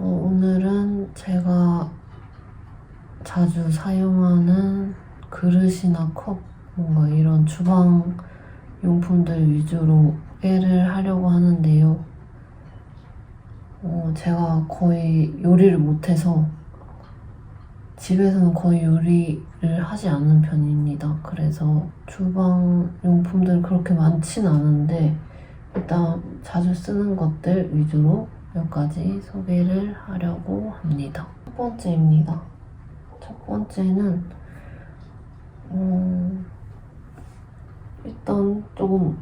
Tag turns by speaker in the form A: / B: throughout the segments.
A: 어, 오늘은 제가 자주 사용하는 그릇이나 컵, 뭔가 이런 주방 용품들 위주로 소개를 하려고 하는데요. 어, 제가 거의 요리를 못해서 집에서는 거의 요리를 하지 않는 편입니다. 그래서 주방 용품들 그렇게 많진 않은데 일단 자주 쓰는 것들 위주로 몇 가지 소개를 하려고 합니다. 첫 번째입니다. 첫 번째는 음, 일단 조금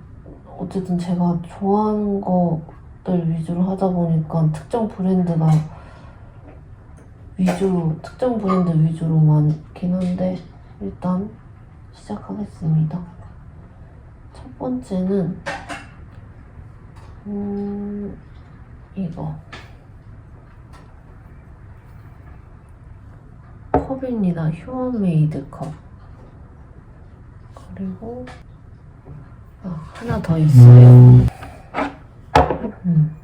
A: 어쨌든 제가 좋아하는 것들 위주로 하다 보니까 특정 브랜드가 위주 특정 브랜드 위주로 많긴 한데 일단 시작하겠습니다. 첫 번째는 음 이거 컵입니다. 휴먼메이드 컵. 그리고 아, 하나 더 있어요. 음.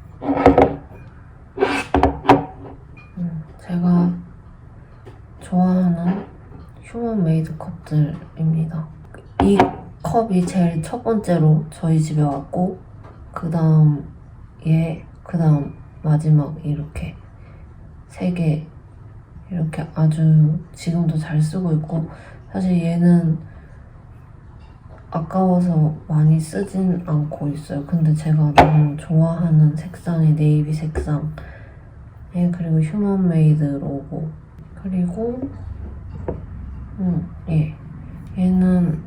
A: 음, 제가 좋아하는 휴먼메이드 컵들입니다. 이 컵이 제일 첫 번째로 저희 집에 왔고 그 다음 얘, 그 다음 마지막 이렇게 세 개 이렇게 아주 지금도 잘 쓰고 있고 사실 얘는 아까워서 많이 쓰진 않고 있어요. 근데 제가 너무 좋아하는 색상의 네이비 색상 예, 그리고 휴먼메이드 로고 그리고 음, 예 얘는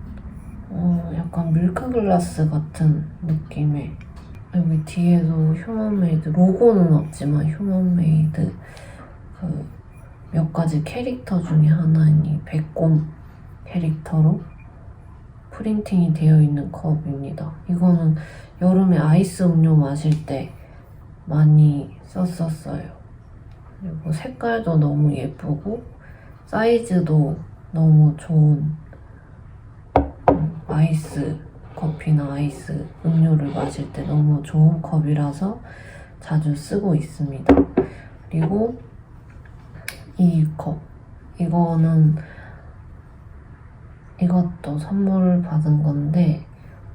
A: 어, 약간 밀크글라스 같은 느낌의 여기 뒤에도 휴먼메이드 로고는 없지만 휴먼메이드 그 몇 가지 캐릭터 중에 하나인 이 백곰 캐릭터로 프린팅이 되어 있는 컵입니다. 이거는 여름에 아이스 음료 마실 때 많이 썼었어요. 그리고 색깔도 너무 예쁘고 사이즈도 너무 좋은 음, 아이스 커피나 아이스 음료를 마실 때 너무 좋은 컵이라서 자주 쓰고 있습니다. 그리고 이 컵. 이거는 이것도 선물 받은 건데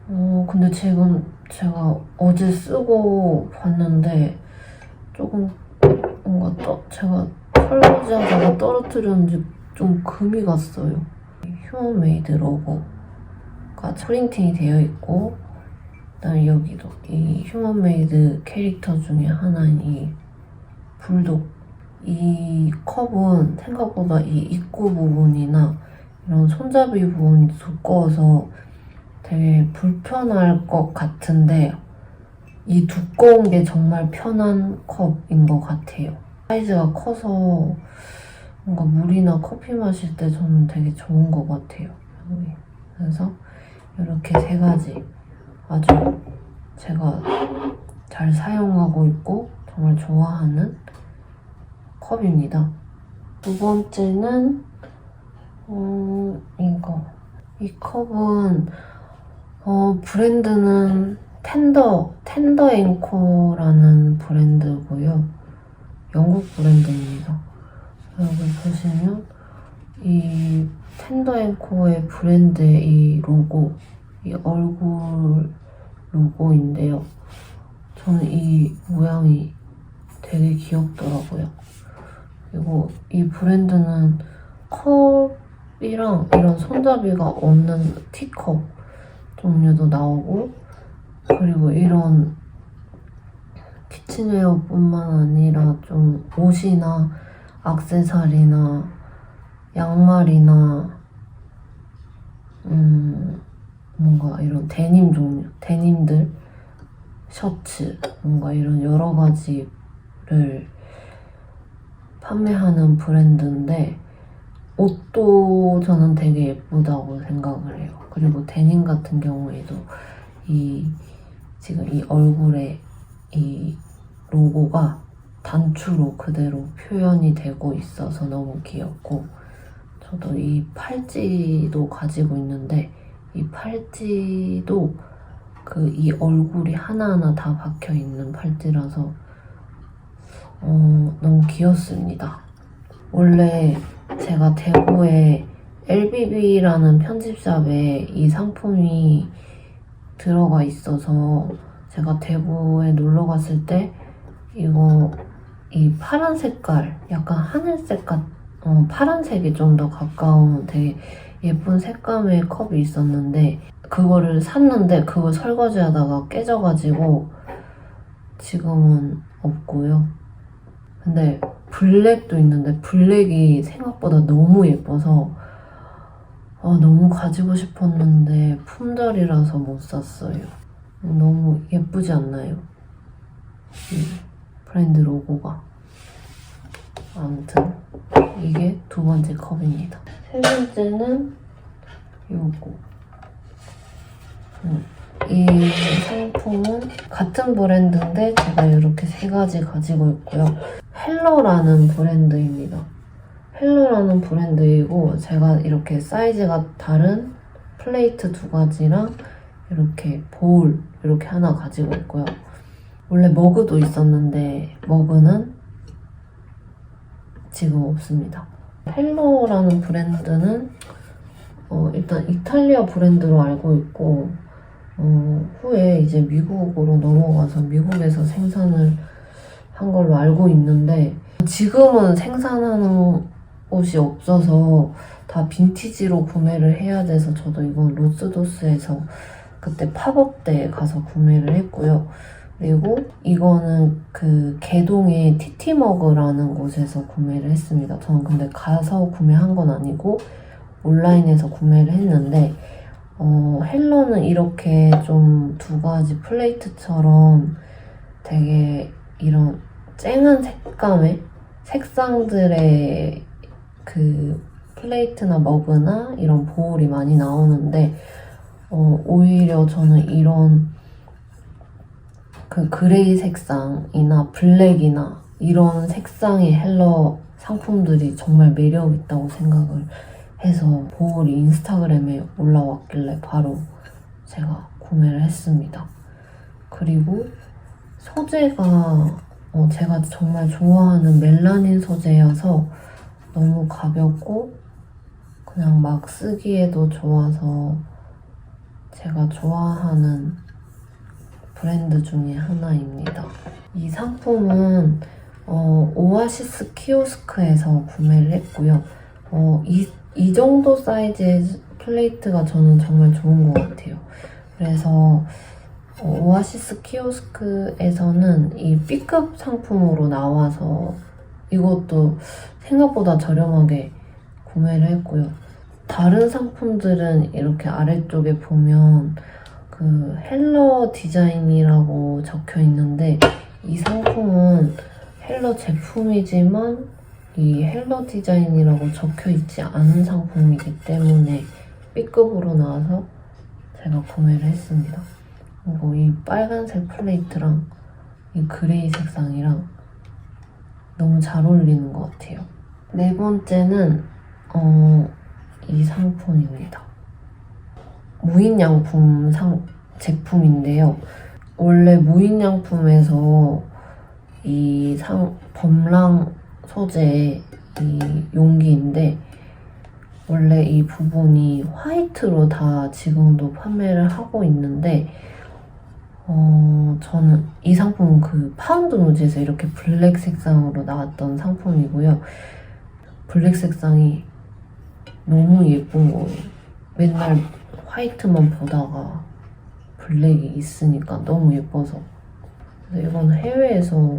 A: 어 근데 지금 제가 어제 쓰고 봤는데 조금 뭔가 떠, 제가 설거지하다가 떨어뜨렸는지 좀 금이 갔어요. 휴먼메이드 로고 가 프린팅이 되어 있고 그다음에 여기도 이 휴먼메이드 캐릭터 중에 하나인 이 불독 이 컵은 생각보다 이 입구 부분이나 이런 손잡이 부분이 두꺼워서 되게 불편할 것 같은데 이 두꺼운 게 정말 편한 컵인 것 같아요. 사이즈가 커서 뭔가 물이나 커피 마실 때 저는 되게 좋은 것 같아요. 그래서 이렇게 세 가지 아주 제가 잘 사용하고 있고 정말 좋아하는 컵입니다. 두 번째는 음, 이거. 이 컵은 어, 브랜드는 텐더, 텐더 앵코라는 브랜드고요. 영국 브랜드입니다. 여기 보시면 이 텐더 앵코의 브랜드의 이 로고, 이 얼굴 로고인데요. 저는 이 모양이 되게 귀엽더라고요. 그리고 이 브랜드는 컵이랑 이런 손잡이가 없는 티컵 종류도 나오고 그리고 이런 키친웨어뿐만 아니라 좀 옷이나 악세사리나 양말이나 음 뭔가 이런 데님 종류 데님들 셔츠 뭔가 이런 여러 가지를 판매하는 브랜드인데 옷도 저는 되게 예쁘다고 생각을 해요. 그리고 데님 같은 경우에도 이 지금 이 얼굴에 이 로고가 단추로 그대로 표현이 되고 있어서 너무 귀엽고 저도 이 팔찌도 가지고 있는데 이 팔찌도 그 이 얼굴이 하나하나 다 박혀 있는 팔찌라서 어, 너무 귀엽습니다. 원래 제가 대구에 LBB라는 편집샵에 이 상품이 들어가 있어서 제가 대구에 놀러 갔을 때 이거 이 파란 색깔 약간 하늘색 같 어, 파란색이 좀더 가까운 되게 예쁜 색감의 컵이 있었는데 그거를 샀는데 그걸 설거지하다가 깨져가지고 지금은 없고요. 근데 블랙도 있는데 블랙이 생각보다 너무 예뻐서 아, 너무 가지고 싶었는데 품절이라서 못 샀어요. 너무 예쁘지 않나요? 이 브랜드 로고가. 아무튼 이게 두 번째 컵입니다. 세 번째는 요거. 음, 이 상품은 같은 브랜드인데 제가 이렇게 세 가지 가지고 있고요. 헬로라는 브랜드입니다. 헬로라는 브랜드이고 제가 이렇게 사이즈가 다른 플레이트 두 가지랑 이렇게 볼 이렇게 하나 가지고 있고요. 원래 머그도 있었는데 머그는 지금 없습니다. 헬로라는 브랜드는 어, 일단 이탈리아 브랜드로 알고 있고 어, 후에 이제 미국으로 넘어가서 미국에서 생산을 한 걸로 알고 있는데 지금은 생산하는 옷이 없어서 다 빈티지로 구매를 해야 돼서 저도 이건 로스도스에서 그때 팝업 때 가서 구매를 했고요. 그리고 이거는 그 개동의 티티머그라는 곳에서 구매를 했습니다. 저는 근데 가서 구매한 건 아니고 온라인에서 구매를 했는데 어, 헬로는 이렇게 좀 두 가지 플레이트처럼 되게 이런 쨍한 색감의 색상들의 그 플레이트나 머그나 이런 보울이 많이 나오는데 어, 오히려 저는 이런 그 그레이 색상이나 블랙이나 이런 색상의 헬러 상품들이 정말 매력 있다고 생각을 해서 보울이 인스타그램에 올라왔길래 바로 제가 구매를 했습니다. 그리고 소재가 어, 제가 정말 좋아하는 멜라닌 소재여서 너무 가볍고 그냥 막 쓰기에도 좋아서 제가 좋아하는 브랜드 중에 하나입니다. 이 상품은 어, 오아시스 키오스크에서 구매를 했고요. 어, 이, 이 정도 사이즈의 플레이트가 저는 정말 좋은 것 같아요. 그래서 어, 오아시스 키오스크에서는 이 B급 상품으로 나와서 이것도 생각보다 저렴하게 구매를 했고요. 다른 상품들은 이렇게 아래쪽에 보면 그 헬러 디자인이라고 적혀 있는데 이 상품은 헬러 제품이지만 이 헬러 디자인이라고 적혀 있지 않은 상품이기 때문에 B급으로 나와서 제가 구매를 했습니다. 그리고 이 빨간색 플레이트랑 이 그레이 색상이랑 너무 잘 어울리는 것 같아요. 네 번째는 어, 이 상품입니다. 무인양품 상 제품인데요. 원래 무인양품에서 이 상 범랑 소재의 이 용기인데 원래 이 부분이 화이트로 다 지금도 판매를 하고 있는데 어, 저는 이 상품은 그 파운드 노지에서 이렇게 블랙 색상으로 나왔던 상품이고요. 블랙 색상이 너무 예쁜 거예요. 맨날 화이트만 보다가 블랙이 있으니까 너무 예뻐서. 그래서 이건 해외에서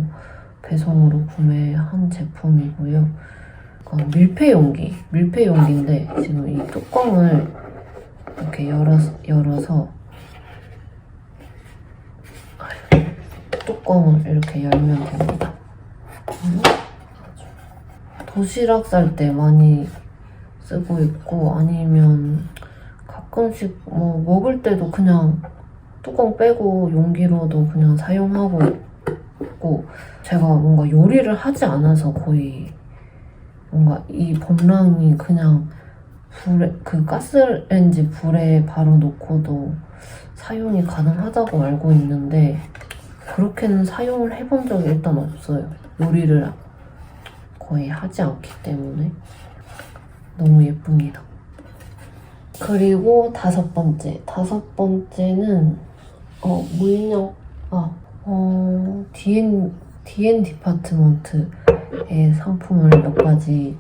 A: 배송으로 구매한 제품이고요. 밀폐 용기, 밀폐 용기인데 지금 이 뚜껑을 이렇게 열어서, 열어서 뚜껑을 이렇게 열면 됩니다. 음, 도시락 쌀 때 많이 쓰고 있고 아니면 가끔씩 뭐 먹을 때도 그냥 뚜껑 빼고 용기로도 그냥 사용하고 있고 제가 뭔가 요리를 하지 않아서 거의 뭔가 이 범랑이 그냥 불에 그 가스레인지 불에 바로 놓고도 사용이 가능하다고 알고 있는데 그렇게는 사용을 해본 적이 일단 없어요. 요리를 거의 하지 않기 때문에 너무 예쁩니다. 그리고 다섯 번째. 다섯 번째는, 어, 무인력, 아, 어, DN, DN 디파트먼트의 상품을 몇 가지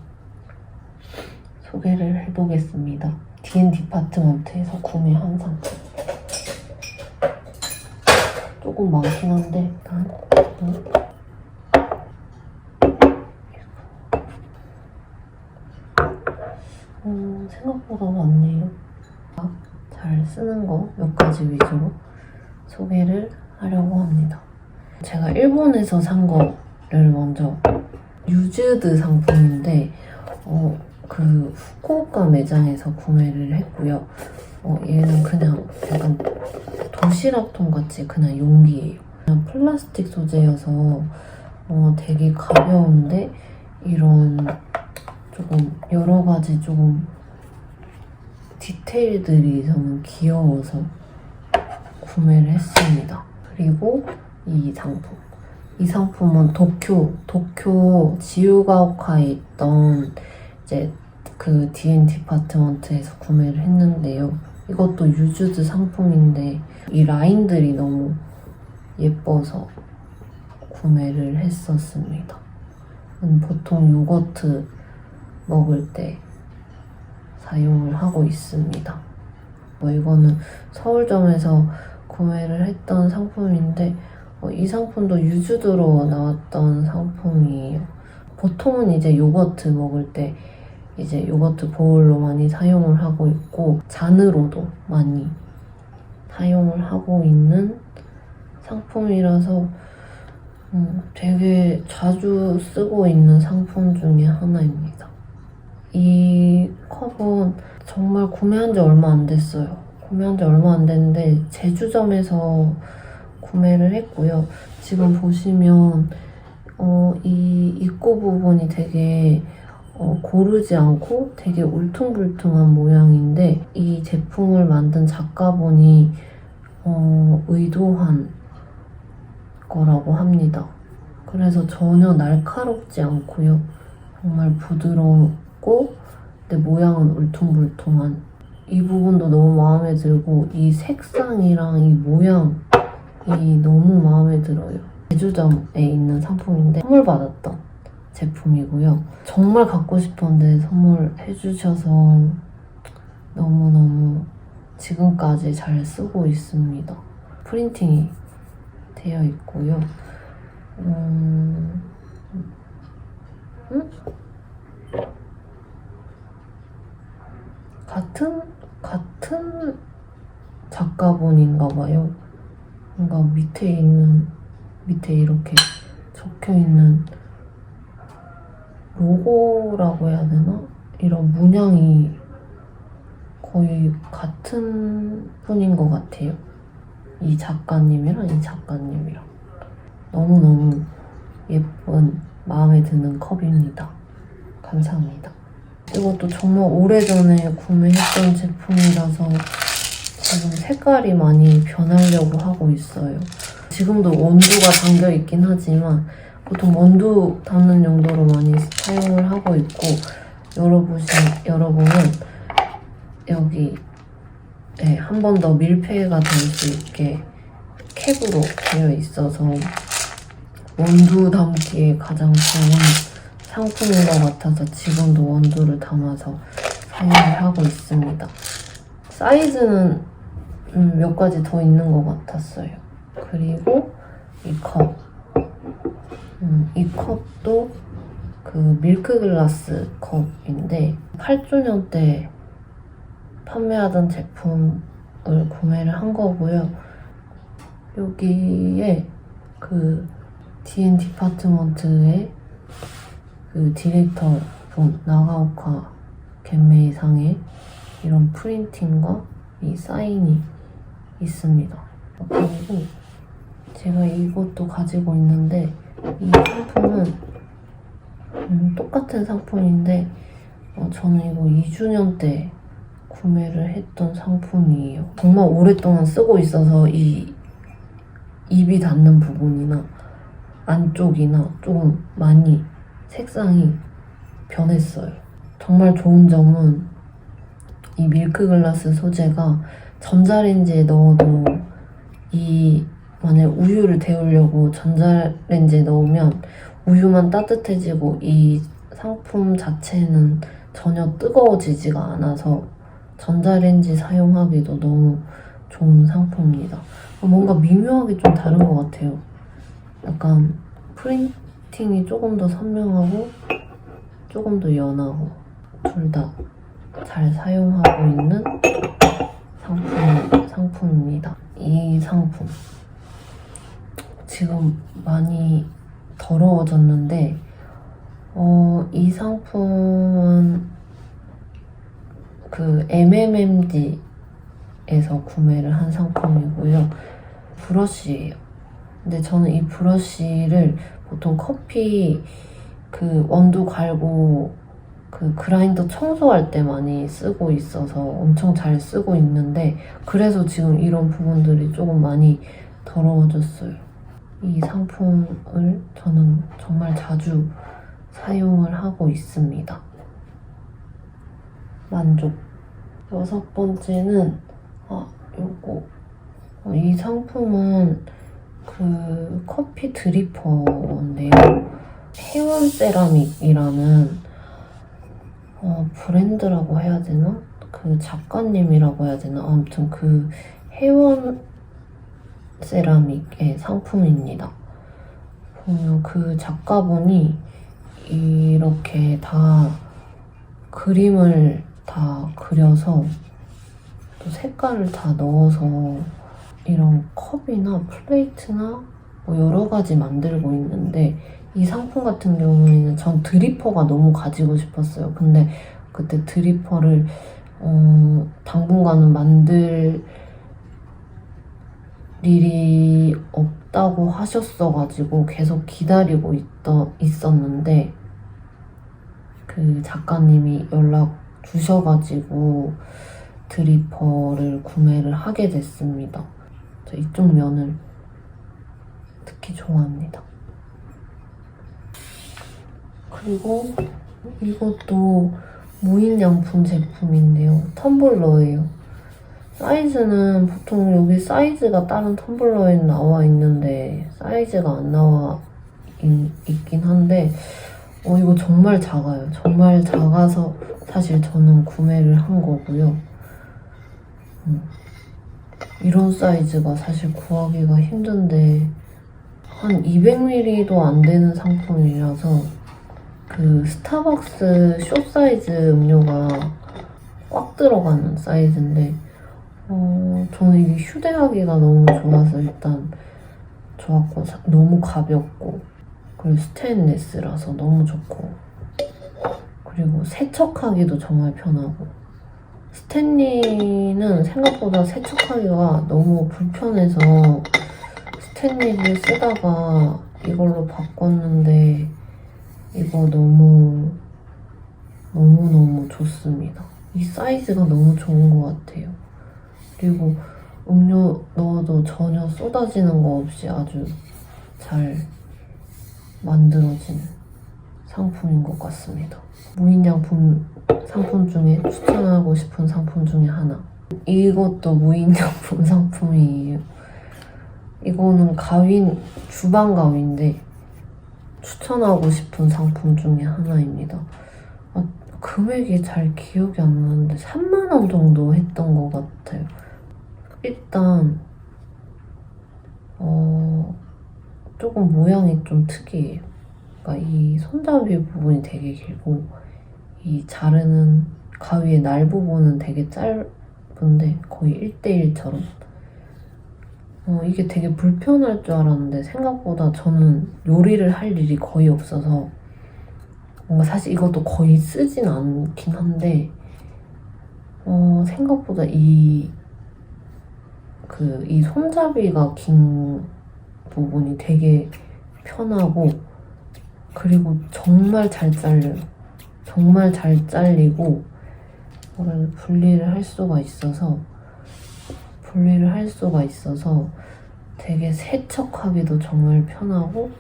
A: 소개를 해보겠습니다. DN 디파트먼트에서 구매한 상품. 조금 많긴 한데, 일단. 음. 음, 생각보다 많네요. 잘 쓰는 거 몇 가지 위주로 소개를 하려고 합니다. 제가 일본에서 산 거를 먼저 유즈드 상품인데 어, 그 후쿠오카 매장에서 구매를 했고요. 어, 얘는 그냥 약간 도시락통 같이 그냥 용기예요. 그냥 플라스틱 소재여서 어, 되게 가벼운데 이런 조금 여러 가지 조금 디테일들이 저는 귀여워서 구매를 했습니다. 그리고 이 상품. 이 상품은 도쿄, 도쿄 지유가오카에 있던 이제 그 DN 디파트먼트에서 구매를 했는데요. 이것도 유즈드 상품인데 이 라인들이 너무 예뻐서 구매를 했었습니다. 음, 보통 요거트 먹을 때 사용을 하고 있습니다. 뭐 이거는 서울점에서 구매를 했던 상품인데 어, 이 상품도 유주드로 나왔던 상품이에요. 보통은 이제 요거트 먹을 때 이제 요거트 보울로 많이 사용을 하고 있고 잔으로도 많이 사용을 하고 있는 상품이라서 음, 되게 자주 쓰고 있는 상품 중에 하나입니다. 이 컵은 정말 구매한 지 얼마 안 됐어요. 구매한 지 얼마 안 됐는데 제주점에서 구매를 했고요. 지금 보시면 어, 이 입구 부분이 되게 어, 고르지 않고 되게 울퉁불퉁한 모양인데 이 제품을 만든 작가분이 어, 의도한 거라고 합니다. 그래서 전혀 날카롭지 않고요. 정말 부드 럽고 근데 모양은 울퉁불퉁한 이 부분도 너무 마음에 들고 이 색상이랑 이 모양이 너무 마음에 들어요. 제주점에 있는 상품인데 선물 받았던 제품이고요. 정말 갖고 싶었는데 선물해 주셔서 너무너무 지금까지 잘 쓰고 있습니다. 프린팅이 되어 있고요. 음, 음? 같은 같은 작가분인가 봐요. 뭔가 밑에 있는 밑에 이렇게 적혀 있는 로고라고 해야 되나? 이런 문양이 거의 같은 분인 것 같아요. 이 작가님이랑 이 작가님이랑 너무너무 예쁜 마음에 드는 컵입니다. 감사합니다. 이것도 정말 오래전에 구매했던 제품이라서 지금 색깔이 많이 변하려고 하고 있어요. 지금도 원두가 담겨 있긴 하지만 보통 원두 담는 용도로 많이 사용을 하고 있고 여러분이 여러분은 여기 네, 한 번 더 밀폐가 될 수 있게 캡으로 되어 있어서 원두 담기에 가장 좋은 상품인 것 같아서 지금도 원두를 담아서 사용을 하고 있습니다. 사이즈는 음, 몇 가지 더 있는 것 같았어요. 그리고 이 컵. 음, 이 컵도 그 밀크글라스 컵인데 8주년 때 판매하던 제품을 구매를 한 거고요. 여기에 그 DN 디파트먼트의 그 디렉터 분 나가오카 겐메이상의 이런 프린팅과 이 사인이 있습니다. 그리고 제가 이것도 가지고 있는데 이 상품은 음, 똑같은 상품인데 어, 저는 이거 2주년 때 구매를 했던 상품이에요. 정말 오랫동안 쓰고 있어서 이, 입이 닿는 부분이나 안쪽이나 조금 많이 색상이 변했어요. 정말 좋은 점은 이 밀크글라스 소재가 전자레인지에 넣어도 이 만약 우유를 데우려고 전자레인지에 넣으면 우유만 따뜻해지고 이 상품 자체는 전혀 뜨거워지지가 않아서 전자레인지 사용하기도 너무 좋은 상품입니다. 뭔가 미묘하게 좀 다른 것 같아요. 약간 프린 팅이 조금 더 선명하고 조금 더 연하고 둘 다 잘 사용하고 있는 상품, 상품입니다. 이 상품 지금 많이 더러워졌는데 어, 이 상품은 그 MMMD에서 구매를 한 상품이고요. 브러쉬예요. 근데 저는 이 브러쉬를 보통 커피 그 원두 갈고 그 그라인더 청소할 때 많이 쓰고 있어서 엄청 잘 쓰고 있는데 그래서 지금 이런 부분들이 조금 많이 더러워졌어요. 이 상품을 저는 정말 자주 사용을 하고 있습니다. 만족. 여섯 번째는 아 요거 어, 이 상품은 그 커피 드리퍼인데요. 해원 세라믹이라는 어, 브랜드라고 해야 되나? 그 작가님이라고 해야 되나? 아무튼 그 해원 세라믹의 상품입니다. 보면 그 작가분이 이렇게 다 그림을 다 그려서 또 색깔을 다 넣어서 이런 컵이나 플레이트나 뭐 여러 가지 만들고 있는데 이 상품 같은 경우에는 전 드리퍼가 너무 가지고 싶었어요. 근데 그때 드리퍼를 어, 당분간은 만들 일이 없다고 하셨어가지고 계속 기다리고 있더, 있었는데 그 작가님이 연락 주셔가지고 드리퍼를 구매를 하게 됐습니다. 저 이쪽 면을 특히 좋아합니다. 그리고 이것도 무인양품 제품인데요. 텀블러예요. 사이즈는 보통 여기 사이즈가 다른 텀블러에 나와 있는데 사이즈가 안 나와 있, 긴 한데 어 이거 정말 작아요. 정말 작아서 사실 저는 구매를 한 거고요. 음. 이런 사이즈가 사실 구하기가 힘든데 한 200ml도 안 되는 상품이라서 그 스타벅스 숏 사이즈 음료가 꽉 들어가는 사이즈인데 어, 저는 이게 휴대하기가 너무 좋아서 일단 좋았고 사- 너무 가볍고 그리고 스테인레스라서 너무 좋고 그리고 세척하기도 정말 편하고 스탠리는 생각보다 세척하기가 너무 불편해서 스탠리를 쓰다가 이걸로 바꿨는데 이거 너무 너무너무 좋습니다. 이 사이즈가 너무 좋은 것 같아요. 그리고 음료 넣어도 전혀 쏟아지는 거 없이 아주 잘 만들어진 상품인 것 같습니다. 무인양품 상품 중에 추천하고 싶은 상품 중에 하나. 이것도 무인양품 상품이에요. 이거는 가윈, 주방 가위인데 추천하고 싶은 상품 중에 하나입니다. 아, 금액이 잘 기억이 안 나는데 3만원 정도 했던 것 같아요. 일단, 어, 조금 모양이 좀 특이해요. 그러니까 이 손잡이 부분이 되게 길고, 이 자르는 가위의 날 부분은 되게 짧은데, 거의 1대1처럼. 어, 이게 되게 불편할 줄 알았는데, 생각보다 저는 요리를 할 일이 거의 없어서, 뭔가 사실 이것도 거의 쓰진 않긴 한데, 어, 생각보다 이, 그, 이 손잡이가 긴 부분이 되게 편하고, 그리고 정말 잘 잘려요. 정말 잘 잘리고, 분리를 할 수가 있어서, 분리를 할 수가 있어서 되게 세척하기도 정말 편하고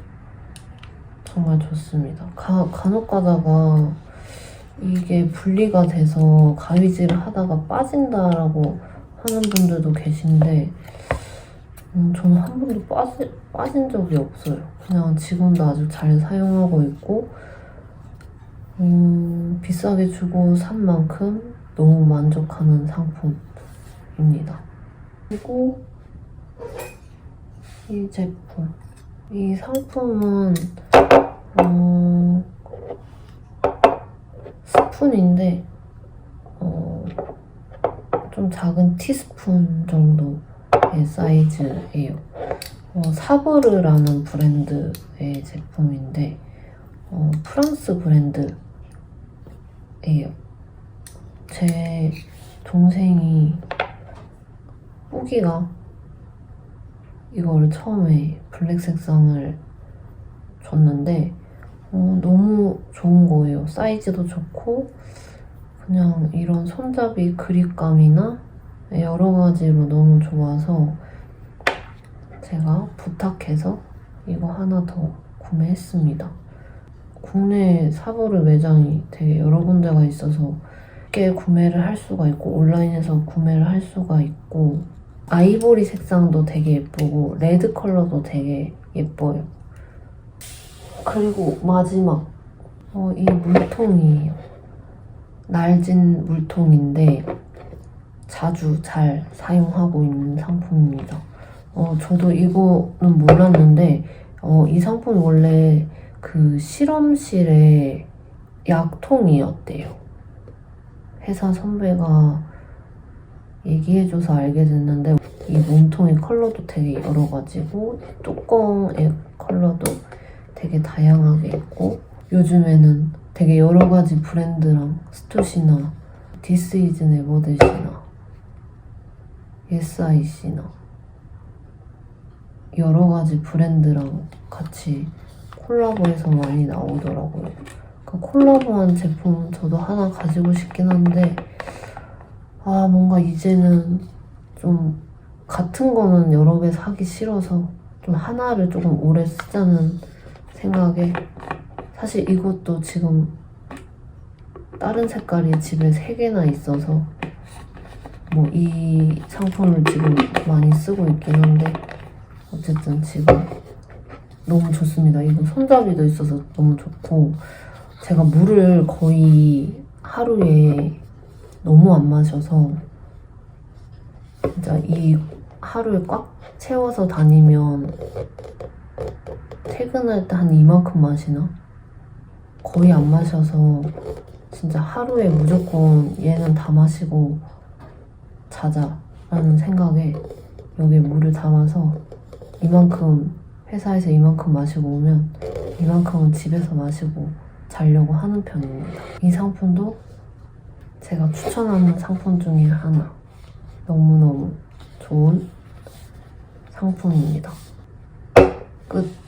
A: 정말 좋습니다. 가, 간혹 가다가 이게 분리가 돼서 가위질을 하다가 빠진다라고 하는 분들도 계신데 음, 저는 한 번도 빠지, 빠진 적이 없어요. 그냥 지금도 아주 잘 사용하고 있고 음, 비싸게 주고 산 만큼 너무 만족하는 상품입니다. 그리고 이 제품. 이 상품은 어, 스푼인데 어, 좀 작은 티스푼 정도의 사이즈예요. 어, 사브르라는 브랜드의 제품인데 어, 프랑스 브랜드예요. 제 동생이 뿌기가 이거를 처음에 블랙 색상을 줬는데 어, 너무 좋은 거예요. 사이즈도 좋고 그냥 이런 손잡이 그립감이나 여러 가지로 너무 좋아서 제가 부탁해서 이거 하나 더 구매했습니다. 국내 사보르 매장이 되게 여러 군데가 있어서 쉽게 구매를 할 수가 있고 온라인에서 구매를 할 수가 있고 아이보리 색상도 되게 예쁘고 레드 컬러도 되게 예뻐요. 그리고 마지막 어, 이 물통이에요. 날진 물통인데 자주 잘 사용하고 있는 상품입니다. 어, 저도 이거는 몰랐는데 어, 이 상품이 원래 그 실험실의 약통이었대요. 회사 선배가 얘기해줘서 알게 됐는데 이 몸통의 컬러도 되게 여러 가지고 뚜껑의 컬러도 되게 다양하게 있고 요즘에는 되게 여러 가지 브랜드랑 스투시나 디스 이즈 네버댓이나 SIC나 여러 가지 브랜드랑 같이 콜라보해서 많이 나오더라고요. 그 콜라보한 제품 저도 하나 가지고 싶긴 한데 아 뭔가 이제는 좀 같은 거는 여러 개 사기 싫어서 좀 하나를 조금 오래 쓰자는 생각에 사실 이것도 지금 다른 색깔이 집에 세 개나 있어서 뭐 이 상품을 지금 많이 쓰고 있긴 한데 어쨌든 지금 너무 좋습니다. 이거 손잡이도 있어서 너무 좋고 제가 물을 거의 하루에 너무 안 마셔서 진짜 이 하루에 꽉 채워서 다니면 퇴근할 때 한 이만큼 마시나? 거의 안 마셔서 진짜 하루에 무조건 얘는 다 마시고 자자라는 생각에 여기에 물을 담아서 이만큼 회사에서 이만큼 마시고 오면 이만큼은 집에서 마시고 자려고 하는 편입니다. 이 상품도 제가 추천하는 상품 중에 하나. 너무너무 좋은 상품입니다. 끝.